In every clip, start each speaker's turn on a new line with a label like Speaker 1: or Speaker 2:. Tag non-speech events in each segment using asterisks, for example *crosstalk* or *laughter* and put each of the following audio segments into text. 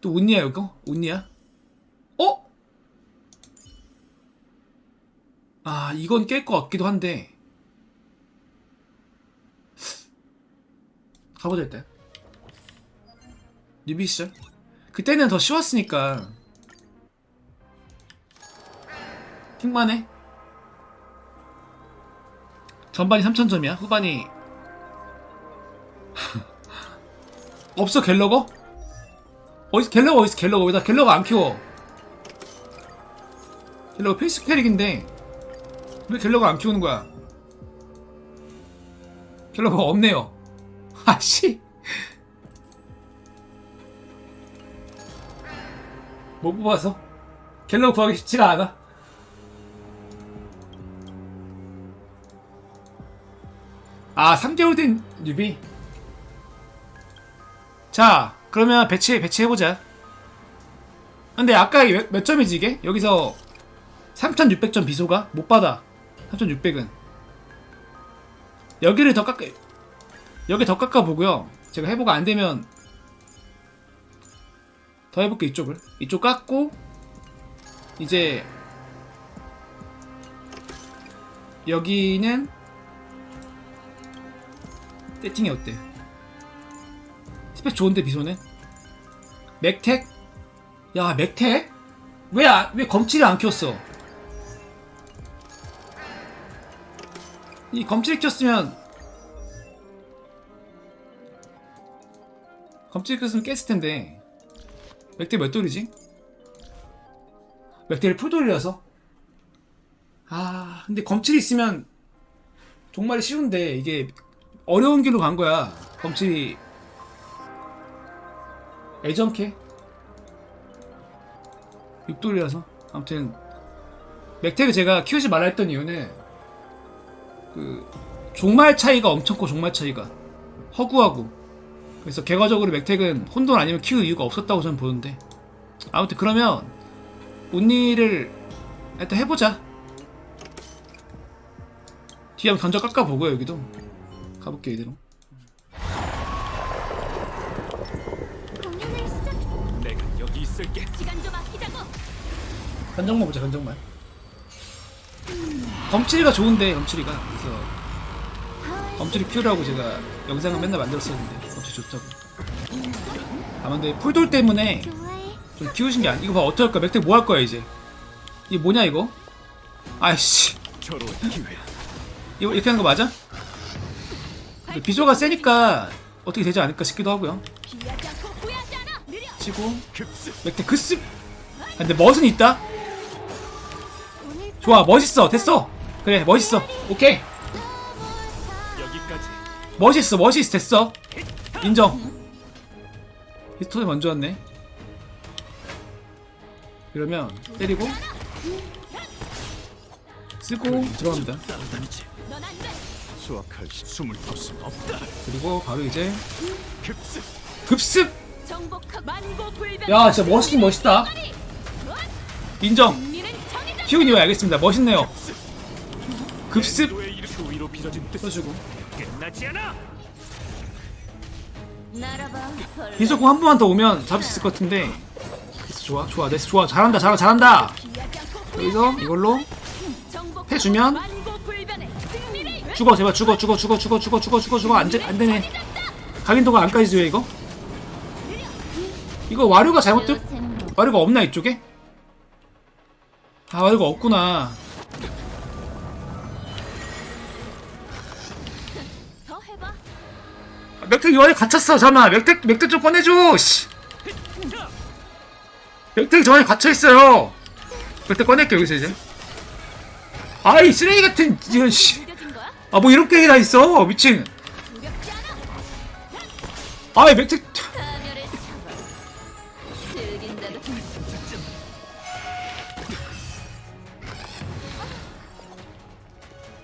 Speaker 1: 또 운니야 이거? 운니야? 어? 아 이건 깰 것 같기도 한데 가보자 일단 뉴비 시절 그때는 더 쉬웠으니까 킹만해 전반이 3000점이야 후반이 *laughs* 없어 갤러거? 어디서 갤러거 어디서 갤러거. 왜나 갤러거 안 키워? 갤러거 필수 캐릭인데. 왜 갤러거 안 키우는 거야? 갤러거 없네요. *laughs* 아씨. 못 뽑아서? 갤러거 구하기 쉽지가 않아. 아 3개월 된 뉴비. 자 그러면 배치 배치해보자 근데 아까 몇, 몇 점이지 이게? 여기서 3600점 비소가? 못 받아 3600은 여기를 더 깎아 여기 더 깎아 보고요 제가 해보가 안되면 더 해볼게 이쪽을 이쪽 깎고 이제 여기는 세팅이 어때? 스펙 좋은데 비소는? 맥텍? 야 맥텍? 왜, 안- 왜 검치를 안 켰어? 이 검치를 켰으면 검치를 켰으면 깼을 텐데 맥텍 몇 돌이지? 맥텍이 풀돌이라서 아 근데 검칠이 있으면 정말 쉬운데 이게 어려운 길로 간 거야 검칠이 애점캐? 6돌이라서? 아무튼 맥텍을 제가 키우지 말라 했던 이유는 그 종말 차이가 엄청 커 종말 차이가. 허구하고. 그래서 결과적으로 맥텍은 혼돈 아니면 키울 이유가 없었다고 저는 보는데. 아무튼 그러면 운니를 일단 해보자. 뒤에 한번 던져 깎아보고요 여기도. 가볼게 이대로
Speaker 2: 있을게.
Speaker 3: 시간 좀 아끼자고.
Speaker 1: 견적만 보자 견적만 검칠이가 좋은데 검칠이가 그래서 검칠이 키우라고 제가 영상을 맨날 만들었었는데 검칠 좋다고 아마 근데 풀돌 때문에
Speaker 3: 좋아해.
Speaker 1: 좀 키우신 게 아니 이거 봐 어떡할까 맥텍 뭐 할 거야 이제 이게 뭐냐 이거 아이씨
Speaker 2: 결혼 기회.
Speaker 1: 이거 이렇게 하는 거 맞아? 근데 비조가 세니까 어떻게 되지 않을까 싶기도 하고요 치고.
Speaker 2: 급습.
Speaker 1: 맥텍 급습 아, 근데 멋은 있다. 좋아 멋있어. 됐어. 그래 멋있어. 오케이. 멋있어 멋있어. 됐어. 인정. 히스토리 먼저 왔네. 그러면 때리고. 쓰고 들어갑니다. 그리고 바로 이제
Speaker 2: 급습.
Speaker 1: 야 진짜 멋있긴 멋있다. 인정. 키우니 알겠습니다. 멋있네요. 급습. 써주고. 비속공 한 번만 더 오면 잡을 수 있을 것 같은데. 좋아. 좋아 됐어 좋아. 잘한다 잘한다 잘한다. 여기서 이걸로
Speaker 3: 만고불변의 승리를.
Speaker 1: 죽어 제발 죽어 죽어 죽어 죽어 죽어 죽어 죽어 죽어. 안돼 안되네. 각인도가 안 까지죠 이거 이거 와류가 잘못된 와류가 없나 이쪽에? 아 와류가 없구나. 아, 맥택 이 와류 갇혔어 잠깐만 맥택 맥택 좀 꺼내줘 씨. 맥택 저 안에 갇혀있어요. 맥택 꺼낼게 여기서 이제. 아이 쓰레기 같은 이런 씨아? 뭐 이런 게임 다 있어 미친. 아이 맥택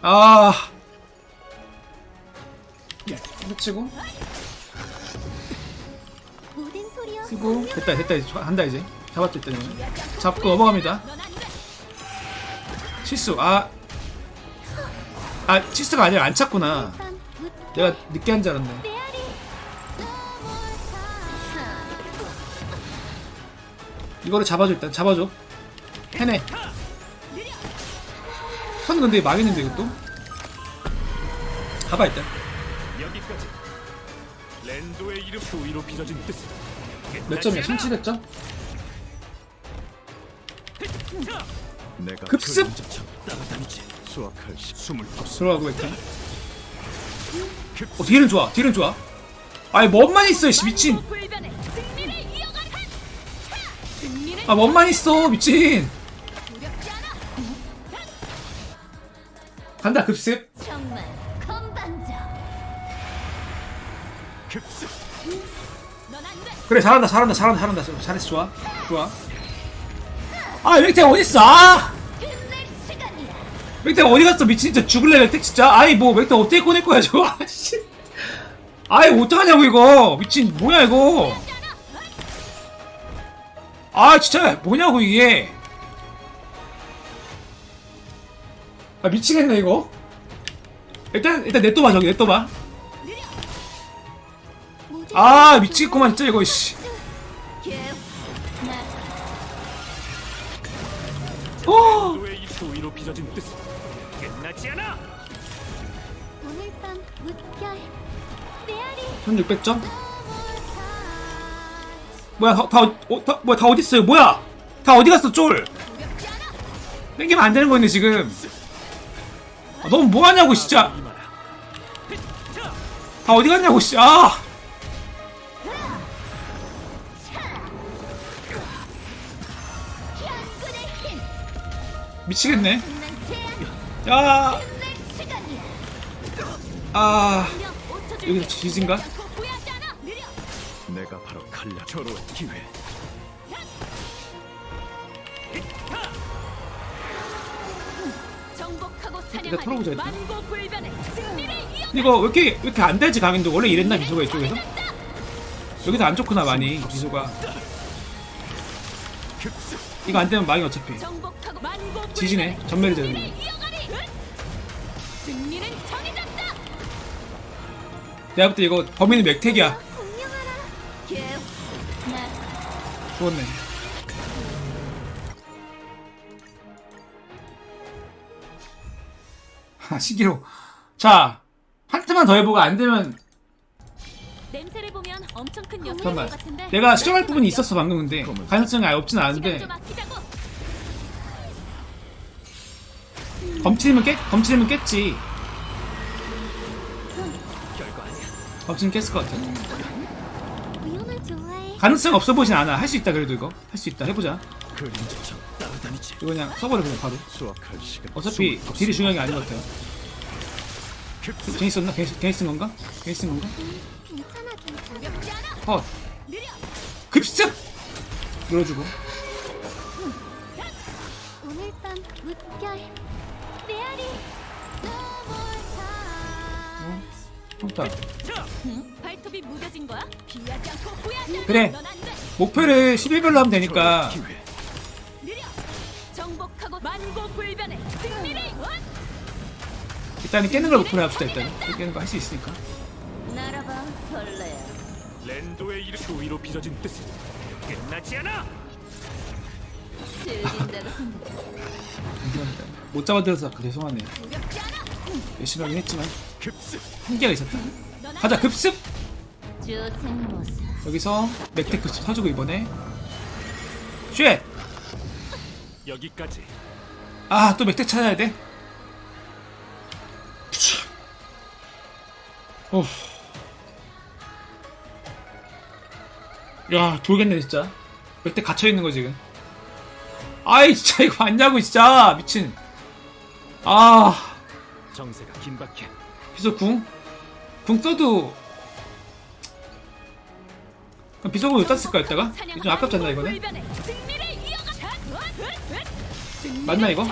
Speaker 3: 아.
Speaker 1: 치고
Speaker 3: 모든 소리여.
Speaker 1: 쓰고 됐다 됐다 이제 한다 이제 잡았죠 일단. 잡고 넘어갑니다. 실수 아아 실수가 아니라 안 찼구나
Speaker 3: 난
Speaker 1: 내가 늦게 한 줄 알았네. 이거를 잡아줘 일단 잡아줘 해내 선 근데 망했는데 이것도 가봐 일단
Speaker 2: 여기까지. 랜도의 이름 수위로 빚어진 뜻.
Speaker 1: 몇 점이야 1700점?
Speaker 2: 내가
Speaker 1: 급습!
Speaker 2: 따라다니지. 수확할 시 숨을.
Speaker 1: 들어가고 일단 어 딜은 좋아 딜은 좋아 아니 뭔만 있어 씨 미친
Speaker 3: 불변의 승리를
Speaker 1: 아 뭔만 있어 미친 간다 급습.
Speaker 3: 정말 건반져.
Speaker 2: 급습.
Speaker 1: 그래 잘한다 잘한다 잘한다 잘한다. 잘했어 좋아. 좋아. 아 맥택 어딨어? 아!
Speaker 3: 끝낼 시간이야.
Speaker 1: 맥택 어디 갔어? 미친 진짜 죽을래 맥택 진짜? 아이 뭐 맥택 어떻게 꺼낼 거야 저거? *laughs* 아씨. 아이 어떡하냐고 이거. 미친 뭐야 이거? 아 진짜 뭐냐고 이게 아 미치겠네 이거 일단 일단 냅둬봐 저기 냅둬봐 아 미치겠구만 진짜 이거
Speaker 3: 씨나
Speaker 1: 어.
Speaker 2: 빚어진 뜻. 끝나지 않아.
Speaker 1: 1600점? 뭐야 다, 다, 어, 다 뭐야 다 어디 있어요 뭐야 다 어디 갔어 쫄. 땡기면 안 되는 거였네 지금 아, 너무 뭐하냐고 진짜. 다 어디 갔냐고
Speaker 3: 현군의 힘.
Speaker 1: 미치겠네 야. 아
Speaker 3: 그냥 5초 줄게.
Speaker 1: 여기서 지진가?
Speaker 2: 내가 바로 칼라 저로의 기회.
Speaker 1: 털어보자, 일단.
Speaker 3: 승리를 이어.
Speaker 1: 이거 왜 이렇게 왜 이렇게 안 되지 강인도 원래 이랬나 미소가 이쪽에서 여기서 안 좋구나 많이 미소가
Speaker 2: 급습.
Speaker 1: 이거 안 되면 망이 어차피 지지네.
Speaker 3: 승리는 정해졌다.
Speaker 1: 내가 볼때 이거 범인은 맥택이야.
Speaker 3: 개. 나
Speaker 1: 죽었네 시기로. 자 한 트만 더 해보고 안 되면
Speaker 3: 냄새를 보면 엄청 큰 녀석인
Speaker 1: 잠깐만
Speaker 3: 같은데.
Speaker 1: 내가 수정할 부분이 있었어 방금 근데. 가능성이 아예 없진
Speaker 3: 시간
Speaker 1: 않은데.
Speaker 3: 좀 아끼자고.
Speaker 1: 검치면 깼 검치면 깼지. 검치는 깼을 것 같아.
Speaker 3: 좋아해.
Speaker 1: 가능성 없어 보진 않아. 할 수 있다 그래도 이거. 할 수 있다. 해보자.
Speaker 2: 그림자처럼.
Speaker 1: 이거 그냥 써버려 그냥 바로
Speaker 2: 수확할 시간.
Speaker 1: 어차피 딜이 중요한 게 아닌 것 같아요. 괜히 썼나? 괜히, 괜히 쓴 건가? 괜히 쓴 건가?
Speaker 3: 느려.
Speaker 1: 급습! 눌러주고
Speaker 3: 오늘 밤 물결. 메아리.
Speaker 1: 평타
Speaker 3: 응? 발톱이 무뎌진 거야? 피하지 않고 후회하지 않아.
Speaker 1: 그래.
Speaker 3: 넌안 돼.
Speaker 1: 목표를 11별로 하면 되니까.
Speaker 3: 승리를.
Speaker 1: 일단은 깨는 걸 목표로 합시다 일단은 깨는 거 할 수 있으니까
Speaker 3: 날아봐, 벌레야.
Speaker 2: 랜도의 이름 수위로 빚어진 뜻. 끝나지 않아.
Speaker 3: 생각.
Speaker 1: 감사합니다 못 잡아들어서 죄송하네
Speaker 3: 두렵지 않아.
Speaker 1: 열심히 하긴 했지만
Speaker 2: 급습.
Speaker 1: 한계가 있었다 가자 급습! 여기서 맥테크 사주고 이번에 쉣!
Speaker 2: 여기까지.
Speaker 1: 아 또 맥텍 찾아야 돼? 오. 야 돌겠네 진짜 맥텍 갇혀있는 거 지금 아이 진짜 이거 맞냐고 진짜 미친 아
Speaker 2: 정세가 긴박해.
Speaker 1: 비석 궁? 궁 써도 비석은 여기다 쓸까 이따가? 좀 아깝잖아 이거는 맞나, 이거?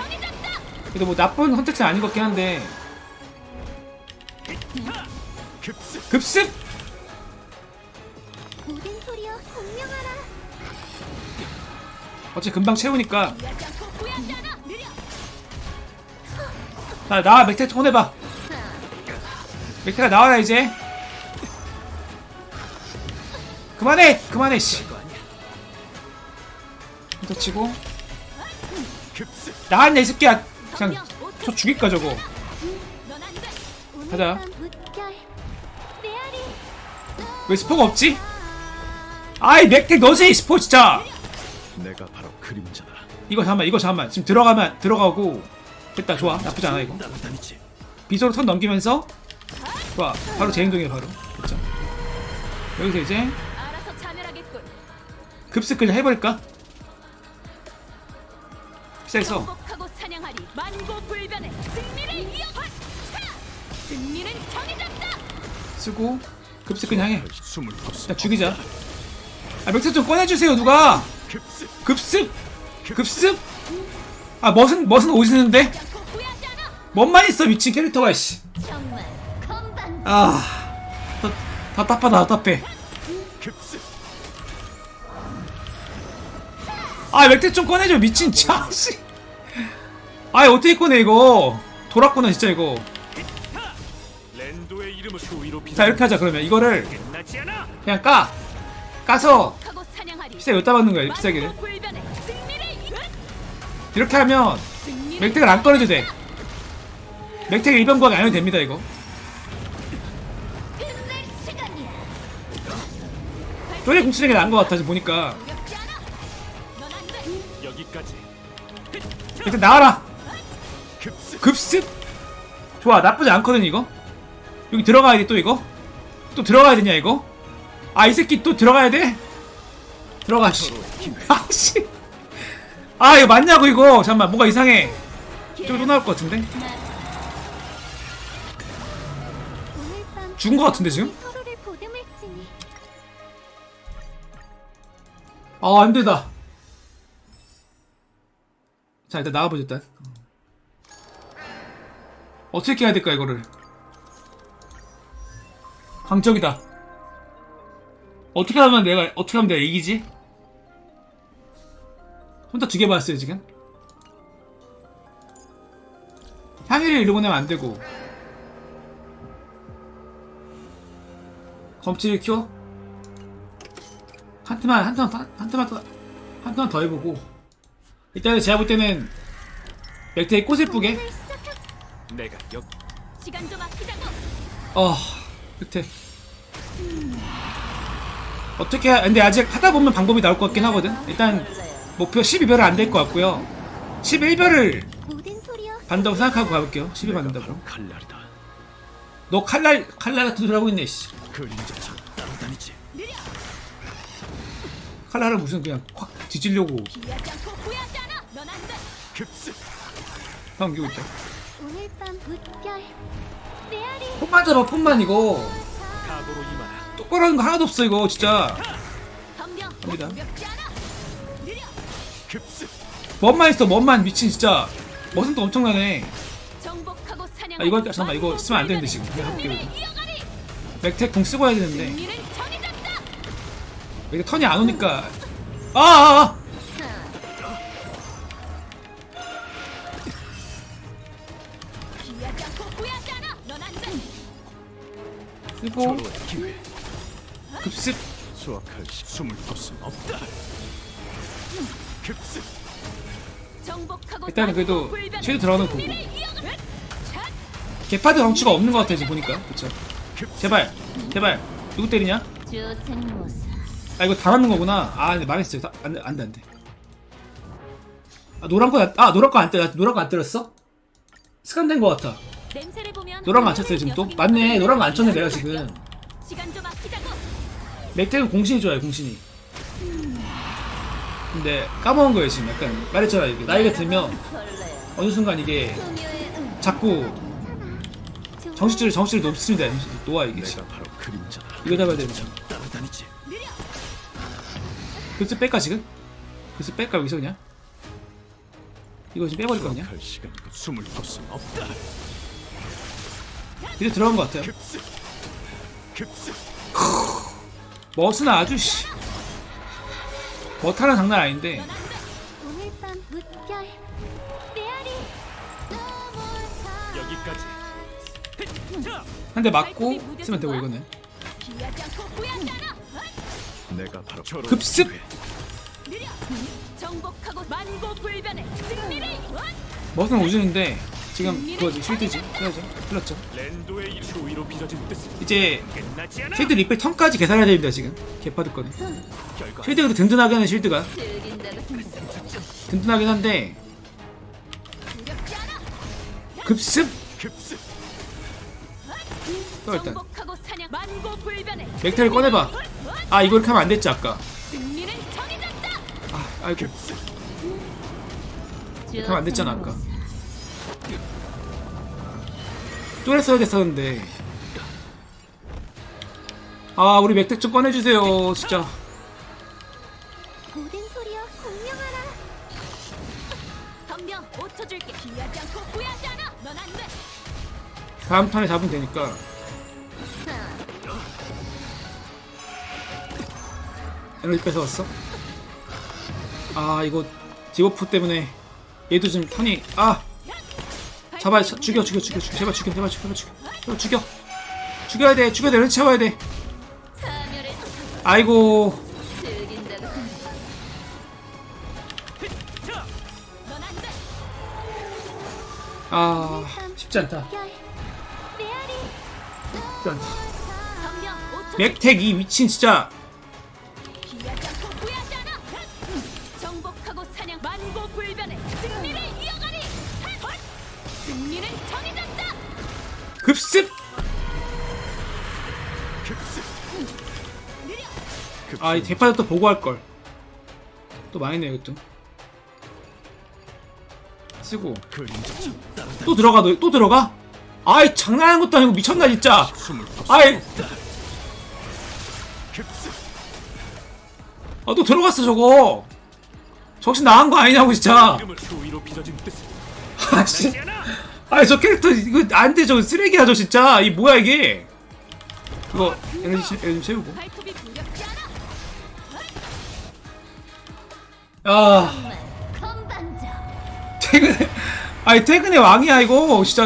Speaker 1: 그래도 뭐 나쁜 선택지는 아닌 것 같긴 한데
Speaker 2: 급습.
Speaker 1: 어차피 금방 채우니까. 자 나와 맥텍 좀 꺼내봐 맥텍가 나와라 이제 그만해! 그만해 씨. 한타 치고 나왔네 이 새끼야. 그냥 저 죽일까 저거. 가자. 왜 스포가 없지? 아이 맥텍 너지 스포 진짜.
Speaker 2: 내가 바로 그림자다.
Speaker 1: 이거 잠깐만 이거 잠깐만. 지금 들어가면 들어가고. 됐다 좋아. 나쁘지 않아 이거. 비서로 턴 넘기면서. 좋아. 바로 재행동이야 바로. 됐죠? 여기서 이제. 급습 그냥 해버릴까? 시작했어
Speaker 3: 정복하고 사냥하리. 만고불변의 승리를 이어가. 승리는 정해졌다.
Speaker 1: 쓰고 급습 그냥 해.
Speaker 2: 숨을
Speaker 1: 일단 죽이자. 아 맥텍 좀 꺼내주세요 누가.
Speaker 2: 급습.
Speaker 1: 급습. 급습. 아 멋은 멋은 오시는데?
Speaker 3: 않고 후회하지 않아.
Speaker 1: 멋만 있어 미친 캐릭터가 씨.
Speaker 4: 정말 건방
Speaker 1: 아, 다, 답답하다, 답답해. 아, 맥주 좀 꺼내줘, 미친 차, 씨. 아, 어떻게 꺼내, 이거. 돌았구나, 진짜, 이거. 자, 이렇게 하자, 그러면. 이거를 그냥 까. 까서. 비싸게 여기다 박는 거야, 비싸게. 이렇게 하면, 맥텍을 안 꺼내도 돼. 맥텍 일반 구하기 안 해도 됩니다, 이거. 쪼리 궁치는 게 나은 것 같아, 지금 보니까.
Speaker 2: 여기까지
Speaker 1: 일단 나와라.
Speaker 2: 급습
Speaker 1: 급습. 좋아, 나쁘지 않거든, 이거. 여기 들어가야 돼, 또 이거. 또 들어가야 되냐, 이거? 아, 이 새끼 또 들어가야 돼? 들어가, 씨. 아, 씨. 아, 이거 맞냐고, 이거. 잠깐만, 뭔가 이상해. 저기 또 나올 것 같은데? 죽은 것 같은데, 지금? 아, 안 되다. 자, 일단 나가보자, 일단. 어떻게 해야 될까, 이거를. 강적이다. 어떻게 하면 내가, 어떻게 하면 내가 이기지? 혼자 두 개 봤어요, 지금. 향일을 이러고 내면 안 되고. 검치를 키워? 한 팀만 한 팀만 더- 한 팀만 더, 한 팀만 더 해보고 일단은 제가 볼 때는 맥테이 꽃을 뿌게.
Speaker 2: 내가 역
Speaker 3: 시간 좀 아끼자고.
Speaker 1: 어 맥테 어떻게 하- 근데 아직 하다 보면 방법이 나올 것 같긴 하거든. 일단 목표 12별은 안 될 것 같고요. 11별을
Speaker 4: 모든 소리여
Speaker 1: 받는다고 생각하고 가볼게요. 12
Speaker 2: 내가
Speaker 1: 받는다고.
Speaker 2: 바로 칼날이다.
Speaker 1: 너 칼날 칼날 같은 소리 하고 있네 씨.
Speaker 2: 그림자처럼 따라다니지.
Speaker 1: 칼날을 무슨 그냥 확 뒤지려고.
Speaker 3: 피하지
Speaker 1: 넘기고
Speaker 4: 오늘 밤 메아리
Speaker 1: 폰만 잡아 폰만 이거
Speaker 2: 각오로 임하라
Speaker 1: 똑바로 하는 거 하나도 없어 이거 진짜
Speaker 3: 덤벼.
Speaker 1: 갑니다.
Speaker 3: 두렵지 않아. 느려.
Speaker 2: 급습
Speaker 1: 멋만 있어 멋만 미친 진짜 멋은 또 엄청나네
Speaker 3: 정복하고 사냥.
Speaker 1: 아, 이거 잠깐만, 이거 쓰면 안 되는데, 지금. 이거.
Speaker 3: 이어가리.
Speaker 1: 맥텍 공 쓰고 해야 되는데. 이게 턴이 안 오니까 아아아
Speaker 2: 기회.
Speaker 1: 급습.
Speaker 2: 수확할 시 숨을 헛수 없다. 급습.
Speaker 3: 정복하고
Speaker 1: 일단은 그래도 쉐드 들어가는 거 보고.
Speaker 3: 승리를 이어가. 자,
Speaker 1: 개파드 덩치가 없는 것 같아 지금 보니까. 그쵸? 제발 제발. 누구 때리냐? 아 이거 다 맞는 거구나. 아 근데 망했어요. 다- 안돼 안돼 안돼. 아 노란 거아 노란 거안 때려 노란 거 안 때렸어? 습관된 거 같아.
Speaker 3: 냄새를
Speaker 1: 노란 거안 쳤어요 지금 또? 맞네. 노란 거안 쳤네 내가 지금.
Speaker 3: 시간 좀 아끼자고.
Speaker 1: 맥텍은 공신이 좋아요 공신이. 근데 까먹은 거예요 지금. 약간 말했잖아 이게. 나이가 들면 어느 순간 이게
Speaker 4: 소녀의 음
Speaker 1: 자꾸
Speaker 4: 좋아.
Speaker 1: 정신줄 정신줄 높습니다. 놓아 이게
Speaker 2: 내가 바로 그림자다
Speaker 1: 이거 잡아야 되죠
Speaker 2: 따라다니지.
Speaker 1: 글쎄 뺄까 지금? 글쎄 뺄까 여기서 그냥? 이거 지금 그냥?
Speaker 2: 숨을 헛수 없다
Speaker 1: 이제 들어간 것 같아요 멋은 아주 씨 멋하는 장난 아닌데
Speaker 4: 오늘 밤 물결 메아리
Speaker 2: 여기까지
Speaker 1: 한 대 맞고 쓰면 되고 이거는
Speaker 3: 피하지 않고 후회하지 않아.
Speaker 2: 내가 바로
Speaker 1: 급습!
Speaker 2: 기회.
Speaker 3: 느려. 정복하고 만고불변의 승리를 원!
Speaker 1: 머스는 우주인데 지금 그거지? 쉴드지?
Speaker 2: 랜도의 빚어진 뜻은
Speaker 1: 이제
Speaker 2: 끝나지 않아.
Speaker 1: 쉴드 리필 턴까지 계산해야 됩니다 지금. 개파드 거는.
Speaker 2: 결과
Speaker 1: 쉴드가 그래도 든든하게 하는 쉴드가. 든든하긴 한데.
Speaker 3: 두렵지 않아!
Speaker 1: 급습!
Speaker 2: 급습.
Speaker 1: 또 일단.
Speaker 3: 정복하고 사냥. 만고불변의
Speaker 1: 맥테를 꺼내봐. 아 이거 이렇게 하면 안 됐지 아까.
Speaker 3: 승리는 정해졌다!
Speaker 1: 아 아이고. 이렇게 하면 안 됐잖아 아까 쫄했어야 됐었는데 아 우리 맥텍 좀 꺼내주세요 진짜
Speaker 4: 모든 소리여 공명하라.
Speaker 3: 덤벼 5초 줄게 피하지 않고 후회하지 않아! 넌 안 돼!
Speaker 1: 다음 턴에 잡으면 되니까 에너지 뺏어왔어? 아 이거 디버프 때문에 얘도 지금 턴이 아 잡아 자, 죽여 죽여 죽여 죽여. 제발 죽여 제발 죽여 제발 죽여. 제발 죽여. 죽여야 돼 죽여야 돼. 에너지 채워야 돼. 아이고! 아 쉽지 않다. 쉽지 않다.
Speaker 3: 덤벼 5초
Speaker 1: 맥텍 이 미친 진짜 급습
Speaker 2: 급습.
Speaker 3: 느려!
Speaker 1: 아이 대파도 또 보고 할걸 또 많이 네 이것도 쓰고 또 들어가 너 또 들어가? 아이 장난하는 것도 아니고 미쳤나 진짜 아이. 아 또 들어갔어 저거 정신 나간 거 아니냐고 진짜 아씨
Speaker 2: 아.
Speaker 1: 아니 저 캐릭터 이거 안 돼 저 쓰레기야 저 진짜 이 뭐야 이게 이거 에너지 채- 에너지 채우고!
Speaker 3: 아.
Speaker 1: 퇴근해 아니 퇴근의 왕이야 이거 진짜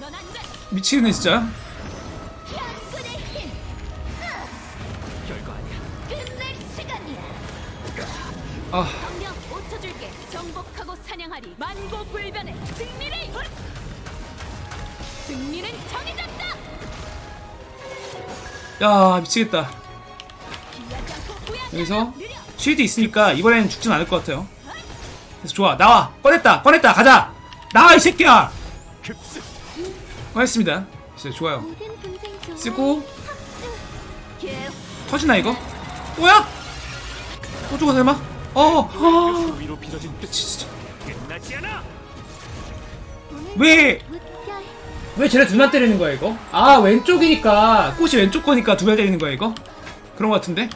Speaker 3: 넌안 돼!
Speaker 1: 미치겠네 진짜
Speaker 2: 아 야
Speaker 1: 미치겠다 여기서! 쉴드 있으니까 이번에는 죽진 않을 것 같아요 그래서 좋아 나와 꺼냈다 꺼냈다 가자 나와 이 새끼야. 꺼냈습니다 진짜 좋아요. 쓰고
Speaker 3: 개
Speaker 1: 터지나 이거? 뭐야? 또 죽어 설마? 어, 어.
Speaker 2: 뜻은
Speaker 1: 진짜. 왜? 왜 쟤네 둘만 때리는 거야 이거? 아 왼쪽이니까 꽃이 왼쪽 거니까 두 발 때리는 거야 이거? 그런 거 같은데?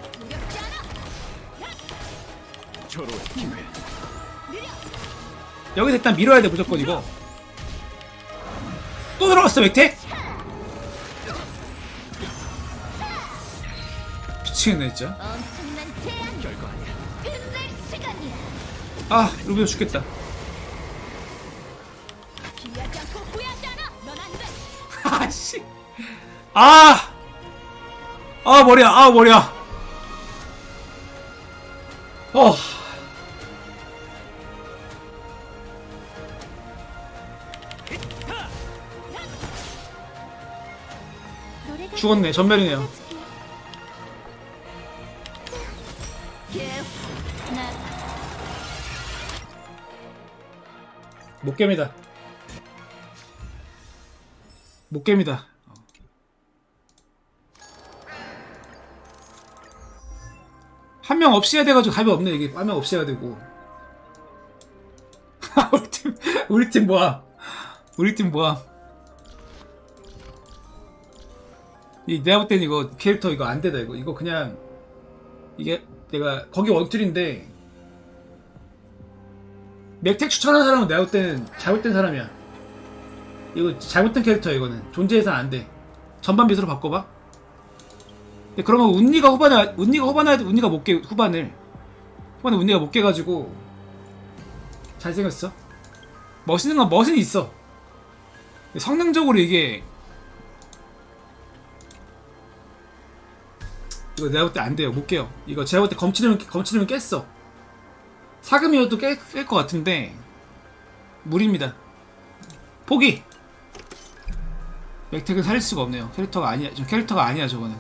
Speaker 1: 여기서 일단 밀어야 돼 무조건 이거 또 들어갔어 맥택? 미치겠네 진짜.
Speaker 2: 아
Speaker 1: 루비오 죽겠다
Speaker 3: 아!
Speaker 1: 아 머리야 아 머리야. 어. 죽었네 전멸이네요. 못 깹니다. 못 깹니다 한 명 없이 해야 돼가지고 답이 없네 이게. 한 명 없이 해야 되고. *laughs* 우리 팀 우리 팀 뭐야? 우리 팀 뭐야? 이 내가 볼 땐 이거 캐릭터 이거 안 되다 이거. 이거 그냥 이게 내가 거기 원툴인데 맥텍 추천한 사람은 내가 볼 때는 잘못된 사람이야. 이거 잘못된 캐릭터야 이거는. 존재해서는 안돼. 전반 비수로 바꿔봐 근데 그러면 운니가 후반에 운니가 후반에 운니가 못 깨 후반을 후반에 운니가 못 깨가지고 잘생겼어 멋있는 건 멋은 있어 성능적으로 이게 이거 내가 볼 때 안 돼요 못 깨요 이거 제가 볼 때 검치르면 검치르면 깼어 사금이어도 깰것 같은데 무리입니다. 포기. 맥텍은 살릴 수가 없네요. 캐릭터가 아니야. 저 캐릭터가 아니야 저거는.